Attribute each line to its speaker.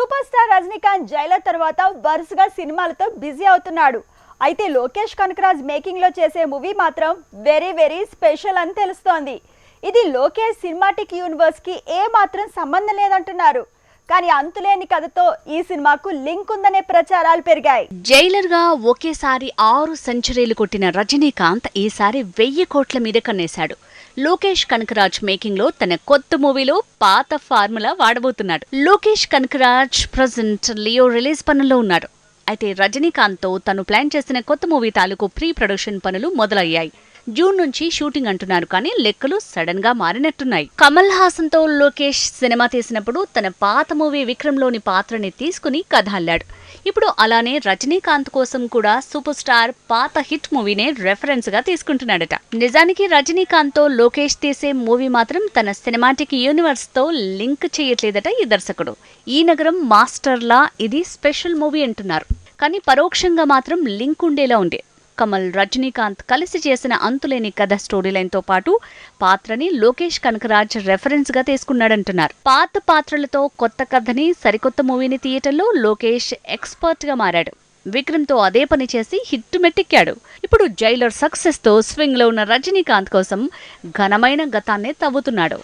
Speaker 1: Super star Rajinikanth Jailer తర్వాత వరుసగా సినిమాలతో బిజీ అవుతున్నాడు. అయితే లోకేష్ కనకరాజ్ మేకింగ్లో చేసే మూవీ మాత్రం వెరీ వెరీ స్పెషల్ అని తెలుస్తోంది. ఇది లోకేష్ సినిమాటిక్ యూనివర్స్కి ఏ మాత్రం సంబంధం లేదంటున్నారు. కానీ అంతులేని కథతో ఈ సినిమాకు లింక్ ఉందనే ప్రచారాలు పెరిగాయి.
Speaker 2: జైలర్గా ఒకేసారి ఆరు సెంచరీలు కొట్టిన రజనీకాంత్ ఈసారి వెయ్యి కోట్ల మీద కన్నేశాడు. లోకేష్ కనకరాజ్ మేకింగ్లో తన కొత్త మూవీలో పాత formula వాడబోతున్నాడు. Lokesh Kanagaraj present Leo release పనుల్లో ఉన్నాడు. అయితే రజనీకాంత్తో తను ప్లాన్ చేసిన కొత్త మూవీ తాలూకు ప్రీ ప్రొడక్షన్ పనులు మొదలయ్యాయి. జూన్ నుంచి షూటింగ్ అంటున్నారు కానీ లెక్కలు సడన్గా మారినట్టున్నాయి. కమల్ హాసన్తో లోకేష్ సినిమా తీసినప్పుడు తన పాత మూవీ విక్రమ్లోని పాత్రని తీసుకుని కథ అల్లాడు. ఇప్పుడు అలానే రజనీకాంత్ కోసం కూడా సూపర్ స్టార్ పాత హిట్ మూవీనే రెఫరెన్స్గా తీసుకుంటున్నాడట. నిజానికి రజనీకాంత్తో లోకేష్ తీసే మూవీ మాత్రం తన సినిమాటిక్ యూనివర్స్తో లింక్ చేయట్లేదట ఈ దర్శకుడు. ఈ నగరం మాస్టర్లా ఇది స్పెషల్ మూవీ అంటున్నారు. కానీ పరోక్షంగా మాత్రం లింక్ ఉండేలా ఉంది. కమల్ రజనీకాంత్ కలిసి చేసిన అంతులేని కథ స్టోరీ లైన్తో పాటు పాత్రని లోకేష్ కనకరాజ్ రెఫరెన్స్గా తీసుకున్నాడంటున్నారు. పాత పాత్రలతో కొత్త కథని సరికొత్త మూవీని తీయటంలో లోకేష్ ఎక్స్పర్ట్గా మారాడు. విక్రమ్తో అదే పని చేసి హిట్ మెట్టెక్కాడు. ఇప్పుడు జైలర్ సక్సెస్తో స్వింగ్లో ఉన్న రజనీకాంత్ కోసం ఘనమైన గతాన్ని తవ్వుతున్నాడు.